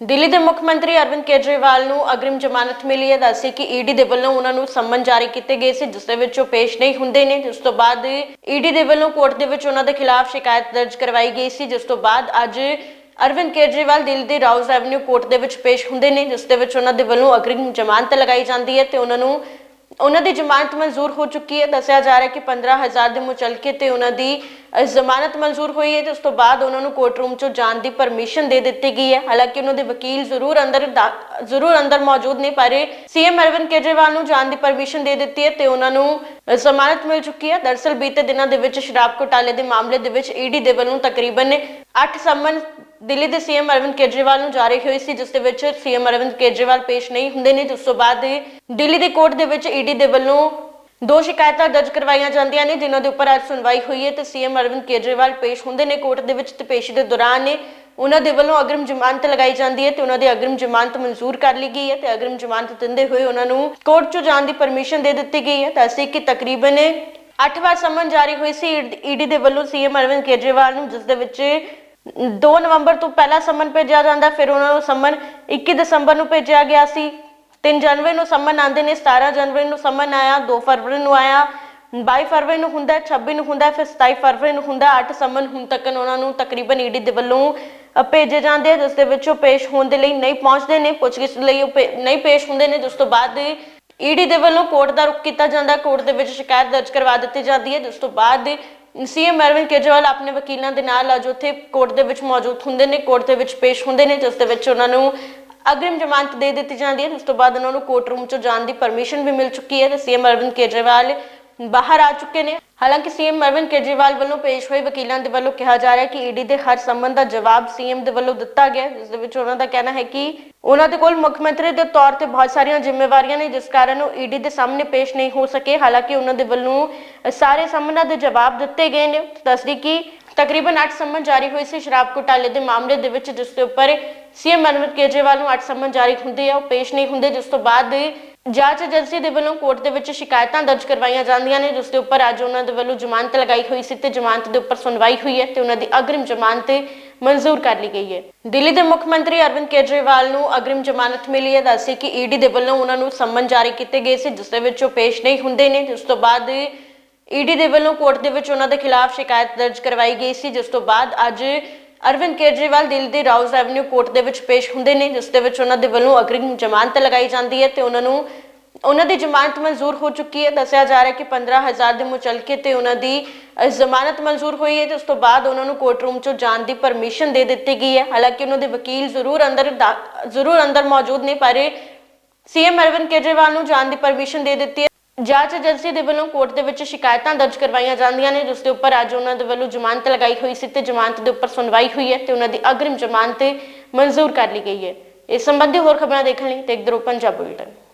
ਦਿੱਲੀ ਦੇ ਮੁੱਖ ਮੰਤਰੀ ਅਰਵਿੰਦ ਕੇਜਰੀਵਾਲ ਨੂੰ ਅਗਰਿਮ ਜ਼ਮਾਨਤ ਮਿਲੀ ਹੈ। ਦੱਸੀ ਕਿ ਈਡੀ ਦੇ ਵੱਲੋਂ ਉਹਨਾਂ ਨੂੰ ਸੰਮਨ ਜਾਰੀ ਕੀਤੇ ਗਏ ਸੀ, ਜਿਸ ਦੇ ਵਿੱਚ ਉਹ ਪੇਸ਼ ਨਹੀਂ ਹੁੰਦੇ ਨੇ। ਜਿਸ ਤੋਂ ਬਾਅਦ ਈਡੀ ਦੇ ਵੱਲੋਂ ਕੋਰਟ ਦੇ ਵਿੱਚ ਉਹਨਾਂ ਦੇ ਖਿਲਾਫ ਸ਼ਿਕਾਇਤ ਦਰਜ ਕਰਵਾਈ ਗਈ ਸੀ, ਜਿਸ ਤੋਂ ਬਾਅਦ ਅੱਜ ਅਰਵਿੰਦ ਕੇਜਰੀਵਾਲ ਦਿੱਲੀ ਦੇ ਰਾਉਜ਼ ਐਵਨਿਊ ਕੋਰਟ ਦੇ ਵਿੱਚ ਪੇਸ਼ ਹੁੰਦੇ ਨੇ, ਜਿਸ ਦੇ ਵਿੱਚ ਉਹਨਾਂ ਦੇ ਵੱਲੋਂ ਅਗਰਿਮ ਜ਼ਮਾਨਤ ਲਗਾਈ ਜਾਂਦੀ ਹੈ ਤੇ ਉਹਨਾਂ ਨੂੰ ਉਹਨਾਂ ਦੀ ਜ਼ਮਾਨਤ ਮਨਜ਼ੂਰ ਹੋ ਚੁੱਕੀ ਹੈ। ਦੱਸਿਆ ਜਾ ਰਿਹਾ ਕਿ 15000 ਦੇ ਮੁਚਲਕੇ ਤੇ ਉਹਨਾਂ ਦੀ ਜ਼ਮਾਨਤ ਮਨਜ਼ੂਰ ਹੋਈ ਹੈ ਤੇ ਉਸ ਤੋਂ ਬਾਅਦ ਉਹਨਾਂ ਨੂੰ ਕੋਰਟ ਰੂਮ ਚੋਂ ਜਾਣ ਦੀ ਪਰਮਿਸ਼ਨ ਦੇ ਦਿੱਤੀ ਗਈ ਹੈ। ਹਾਲਾਂਕਿ ਉਹਨਾਂ ਦੇ ਵਕੀਲ ਜ਼ਰੂਰ ਅੰਦਰ ਜ਼ਰੂਰ ਅੰਦਰ ਮੌਜੂਦ ਨੇ, ਪਰ ਸੀਐਮ ਅਰਵਿੰਦ ਕੇਜਰੀਵਾਲ ਨੂੰ ਜਾਣ ਦੀ ਪਰਮਿਸ਼ਨ ਦੇ ਦਿੱਤੀ ਹੈ ਤੇ ਉਹਨਾਂ ਨੂੰ ਜ਼ਮਾਨਤ ਮਿਲ ਚੁੱਕੀ ਹੈ। ਦਰਸਲ ਬੀਤੇ ਦਿਨਾਂ ਦੇ ਵਿੱਚ ਸ਼ਰਾਬ ਘੁਟਾਲੇ ਦੇ ਮਾਮਲੇ ਦੇ ਵਿੱਚ ਈਡੀ ਦੇ ਵੱਲੋਂ ਤਕਰੀਬਨ 8 ਸੰਮਨ ਦਿੱਲੀ ਦੇ ਸੀਐਮ ਅਰਵਿੰਦ ਕੇਜਰੀਵਾਲ ਨੂੰ ਜਾਰੀ ਹੋਈ ਸੀ, ਜਿਸ ਦੇ ਵਿੱਚ ਸੀਐਮ ਅਰਵਿੰਦ ਕੇਜਰੀਵਾਲ ਪੇਸ਼ ਨਹੀਂ ਹੁੰਦੇ ਨੇ। ਜਿਸ ਤੋਂ ਬਾਅਦ ਦਿੱਲੀ ਦੇ ਕੋਰਟ ਦੇ ਵਿੱਚ ਈਡੀ ਦੇ ਵੱਲੋਂ ਦੋ ਸ਼ਿਕਾਇਤਾਂ ਦਰਜ ਕਰਵਾਈਆਂ ਜਾਂਦੀਆਂ ਨੇ, ਜਿਨ੍ਹਾਂ ਦੇ ਉੱਪਰ ਅੱਜ ਸੁਣਵਾਈ ਹੋਈ ਹੈ ਤੇ ਸੀਐਮ ਅਰਵਿੰਦ ਕੇਜਰੀਵਾਲ ਪੇਸ਼ ਹੁੰਦੇ ਨੇ ਕੋਰਟ ਦੇ ਵਿੱਚ ਤੇ ਪੇਸ਼ੀ ਦੇ ਦੌਰਾਨ ਉਹਨਾਂ ਦੇ ਵੱਲੋਂ ਅਗਰਮ ਜ਼ਮਾਨਤ ਲਗਾਈ ਜਾਂਦੀ ਹੈ ਤੇ ਉਹਨਾਂ ਦੀ ਅਗਰਮ ਜ਼ਮਾਨਤ ਮਨਜ਼ੂਰ ਕਰ ਲਈ ਗਈ ਹੈ ਤੇ ਅਗਰਮ ਜ਼ਮਾਨਤ ਦਿੰਦੇ ਹੋਏ ਉਹਨਾਂ ਨੂੰ ਕੋਰਟ 'ਚੋਂ ਜਾਣ ਦੀ ਪਰਮਿਸ਼ਨ ਦੇ ਦਿੱਤੀ ਗਈ ਹੈ। ਤਾਂ ਅਸੀਂ ਕਿ ਤਕਰੀਬਨ 8 ਵਾਰ ਸਮਨ ਜਾਰੀ ਹੋਈ ਸੀ, ਈਡੀ ਦੇ ਵੱਲੋਂ ਸੀਐਮ ਅਰਵਿੰਦ ਕੇਜਰੀਵਾਲ ਨੂੰ, ਜਿਸ ਦੇ ਵਿੱਚ 2 ਨਵੰਬਰ ਤੋਂ ਪਹਿਲਾਂ ਸਮਨ ਭੇਜਿਆ ਜਾਂਦਾ ਫਿਰ ਉਹਨਾਂ ਨੂੰ ਸਮਨ 21 ਦਸੰਬਰ ਨੂੰ ਭੇਜਿਆ ਗਿਆ ਸੀ। 3 ਜਨਵਰੀ ਨੂੰ ਸਮਨ ਆਉਂਦੇ ਨੇ 17 ਜਨਵਰੀ ਨੂੰ ਸਮਨ ਆਇਆ 2 ਫਰਵਰੀ ਨੂੰ ਆਇਆ 22 ਫਰਵਰੀ ਨੂੰ ਹੁੰਦਾ ਹੈ, 26 ਨੂੰ ਹੁੰਦਾ ਫਿਰ 27 ਫਰਵਰੀ ਨੂੰ ਹੁੰਦਾ 8 ਸਮਨ ਹੁਣ ਤੱਕ ਉਹਨਾਂ ਨੂੰ ਤਕਰੀਬਨ ਈਡੀ ਦੇ ਵੱਲੋਂ ਭੇਜੇ ਜਾਂਦੇ ਆ ਜਿਸ ਦੇ ਵਿੱਚ ਉਹ ਪੇਸ਼ ਹੋਣ ਦੇ ਲਈ ਨਹੀਂ ਪਹੁੰਚਦੇ ਨੇ ਪੁੱਛਗਿੱਛ ਲਈ ਉਹ ਪੇ- ਨਹੀਂ ਪੇਸ਼ ਹੁੰਦੇ ਨੇ ਜਿਸ ਤੋਂ ਬਾਅਦ ਈਡੀ ਦੇ ਵੱਲੋਂ ਕੋਰਟ ਦਾ ਰੁਖ ਕੀਤਾ ਜਾਂਦਾ ਕੋਰਟ ਦੇ ਵਿੱਚ ਸ਼ਿਕਾਇਤ ਦਰਜ ਕਰਵਾ ਦਿੱਤੀ ਜਾਂਦੀ ਹੈ ਜਿਸ ਤੋਂ ਬਾਅਦ ਸੀਐਮ ਅਰਵਿੰਦ ਕੇਜਰੀਵਾਲ ਆਪਣੇ ਵਕੀਲਾਂ ਦੇ ਨਾਲ ਅੱਜ ਉੱਥੇ ਕੋਰਟ ਦੇ ਵਿੱਚ ਮੌਜੂਦ ਹੁੰਦੇ ਨੇ, ਕੋਰਟ ਦੇ ਵਿੱਚ ਪੇਸ਼ ਹੁੰਦੇ ਨੇ, ਜਿਸ ਦੇ ਵਿੱਚ ਉਹਨਾਂ ਨੂੰ ਅਗਰਿਮ ਜ਼ਮਾਨਤ ਦੇ ਦਿੱਤੀ ਜਾਂਦੀ ਹੈ। ਉਸ ਤੋਂ ਬਾਅਦ ਉਹਨਾਂ ਨੂੰ ਕੋਰਟ ਰੂਮ ਚ ਜਾਣ ਦੀ ਪਰਮਿਸ਼ਨ ਵੀ ਮਿਲ ਚੁੱਕੀ ਹੈ ਤੇ ਸੀਐਮ ਅਰਵਿੰਦ ਕੇਜਰੀਵਾਲ ਬਾਹਰ ਆ ਚੁੱਕੇ ਨੇ। ਹਾਲਾਂਕਿ ਸੀਐਮ ਅਰਵਿੰਦ ਕੇਜਰੀਵਾਲ ਵੱਲੋਂ ਪੇਸ਼ ਹੋਏ ਵਕੀਲਾਂ ਦੇ ਵੱਲੋਂ ਕਿਹਾ ਜਾ ਰਿਹਾ ਹੈ ਕਿ ਈਡੀ ਦੇ ਹਰ ਸੰਬੰਧ ਦਾ ਜਵਾਬ ਸੀਐਮ ਦੇ ਵੱਲੋਂ ਦਿੱਤਾ ਗਿਆ ਜਿਸ ਦੇ ਵਿੱਚ ਉਹਨਾਂ ਦਾ ਕਹਿਣਾ ਹੈ ਕਿ ਉਹਨਾਂ ਦੇ ਕੋਲ ਮੁੱਖ ਮੰਤਰੀ ਦੇ ਤੌਰ ਤੇ ਬਹੁਤ ਸਾਰੀਆਂ ਜ਼ਿੰਮੇਵਾਰੀਆਂ ਨੇ, ਜਿਸ ਕਾਰਨ ਉਹ ਈਡੀ ਦੇ ਸਾਹਮਣੇ ਪੇਸ਼ ਨਹੀਂ ਹੋ ਸਕੇ। ਹਾਲਾਂਕਿ ਉਹਨਾਂ ਦੇ ਵੱਲੋਂ ਸਾਰੇ ਸੰਬੰਧਾਂ ਦੇ ਜਵਾਬ ਦਿੱਤੇ ਗਏ ਨੇ। ਦੱਸਦੀ ਕਿ ਤਕਰੀਬਨ 8 ਸੰਮਨ ਜਾਰੀ ਹੋਏ ਸੀ ਸ਼ਰਾਬ ਘੁਟਾਲੇ ਦੇ ਮਾਮਲੇ ਦੇ ਵਿੱਚ, ਜਿਸ ਦੇ ਉੱਪਰ ਸੀਐਮ ਅਰਵਿੰਦ ਕੇਜਰੀਵਾਲ ਨੂੰ 8 ਸੰਮਨ ਜਾਰੀ ਹੁੰਦੇ ਆ, ਉਹ ਪੇਸ਼ ਨਹੀਂ ਹੁੰਦੇ। ਜਿਸ ਤੋਂ ਬਾਅਦ ਜਾਂਚ ਏਜੰਸੀ ਦੇ ਵੱਲੋਂ ਕੋਰਟ ਦੇ ਵਿੱਚ ਸ਼ਿਕਾਇਤਾਂ ਦਰਜ ਕਰਵਾਈਆਂ ਜਾਂਦੀਆਂ ਨੇ, ਜਿਸ ਦੇ ਉੱਪਰ ਅੱਜ ਉਹਨਾਂ ਦੇ ਵੱਲੋਂ ਜ਼ਮਾਨਤ ਲਗਾਈ ਹੋਈ ਸੀ ਤੇ ਜ਼ਮਾਨਤ ਦੇ ਉੱਪਰ ਸੁਣਵਾਈ ਹੋਈ ਹੈ ਤੇ ਉਹਨਾਂ ਦੀ ਅਗਰਿਮ ਜ਼ਮਾਨਤ ਮਨਜ਼ੂਰ ਕਰ ਲਈ ਗਈ ਹੈ। ਦਿੱਲੀ ਦੇ ਮੁੱਖ ਮੰਤਰੀ ਅਰਵਿੰਦ ਕੇਜਰੀਵਾਲ ਨੂੰ ਅਗਰਿਮ ਜ਼ਮਾਨਤ ਮਿਲੀ ਹੈ। ਦੱਸੀ ਕਿ ਈਡੀ ਦੇ ਵੱਲੋਂ ਉਹਨਾਂ ਨੂੰ ਸੰਮਨ ਜਾਰੀ ਕੀਤੇ ਗਏ ਸੀ, ਜਿਸ ਦੇ ਵਿੱਚ ਉਹ ਪੇਸ਼ ਨਹੀਂ ਹੁੰਦੇ ਨੇ। ਉਸ ਤੋਂ ਬਾਅਦ ਈਡੀ ਦੇ ਵੱਲੋਂ ਕੋਰਟ ਦੇ ਵਿੱਚ ਉਹਨਾਂ ਦੇ ਖਿਲਾਫ ਸ਼ਿਕਾਇਤ ਦਰਜ ਕਰਵਾਈ ਗਈ ਸੀ। ਜਿਸ ਤੋਂ ਬਾਅਦ ਅੱਜ ਅਰਵਿੰਦ ਕੇਜਰੀਵਾਲ ਦਿੱਲੀ ਦੇ ਰਾਉਜ਼ ਐਵਨਿਊ ਕੋਰਟ ਦੇ ਵਿੱਚ ਪੇਸ਼ ਹੁੰਦੇ ਨੇ, ਜਿਸ ਦੇ ਵਿੱਚ ਉਹਨਾਂ ਦੇ ਵੱਲੋਂ ਅਗਰਿਮ ਜ਼ਮਾਨਤ ਲਗਾਈ ਜਾਂਦੀ ਹੈ ਤੇ ਉਹਨਾਂ ਨੂੰ, ਉਹਨਾਂ ਦੀ ਜ਼ਮਾਨਤ ਮਨਜ਼ੂਰ ਹੋ ਚੁੱਕੀ ਹੈ। ਦੱਸਿਆ ਜਾ ਰਿਹਾ ਕਿ 15000 ਦੇ ਮੁਚਲਕੇ ਤੇ ਉਹਨਾਂ ਦੀ ਜ਼ਮਾਨਤ ਮਨਜ਼ੂਰ ਹੋਈ ਹੈ ਤੇ ਉਸ ਤੋਂ ਬਾਅਦ ਉਹਨਾਂ ਨੂੰ ਕੋਰਟ ਰੂਮ ਚੋਂ ਜਾਣ ਦੀ ਪਰਮਿਸ਼ਨ ਦੇ ਦਿੱਤੀ ਗਈ ਹੈ। ਹਾਲਾਂਕਿ ਉਹਨਾਂ ਦੇ ਵਕੀਲ ਜ਼ਰੂਰ ਅੰਦਰ ਦਾ- ਜ਼ਰੂਰ ਅੰਦਰ ਮੌਜੂਦ ਨੇ, ਪਰ ਸੀਐਮ ਅਰਵਿੰਦ ਕੇਜਰੀਵਾਲ ਨੂੰ ਜਾਣ ਦੀ ਪਰਮਿਸ਼ਨ ਦੇ ਦਿੱਤੀ ਹੈ। ਜਾਂਚ ਏਜੰਸੀ ਦੇ ਵੱਲੋਂ ਕੋਰਟ ਦੇ ਵਿੱਚ ਸ਼ਿਕਾਇਤਾਂ ਦਰਜ ਕਰਵਾਈਆਂ ਜਾਂਦੀਆਂ ਨੇ, ਜਿਸ ਦੇ ਉੱਪਰ ਅੱਜ ਉਹਨਾਂ ਦੇ ਵੱਲੋਂ ਜ਼ਮਾਨਤ ਲਗਾਈ ਹੋਈ ਸੀ ਤੇ ਜ਼ਮਾਨਤ ਦੇ ਉੱਪਰ ਸੁਣਵਾਈ ਹੋਈ ਹੈ ਤੇ ਉਹਨਾਂ ਦੀ ਅਗਰਿਮ ਜ਼ਮਾਨਤ ਮਨਜ਼ੂਰ ਕਰ ਲਈ ਗਈ ਹੈ। ਇਸ ਸੰਬੰਧੀ ਹੋਰ ਖਬਰਾਂ ਦੇਖਣ ਲਈ ਦੇਖਦੇ ਰਹੋ ਪੰਜਾਬ ਬੁਲੇਟਿਨ।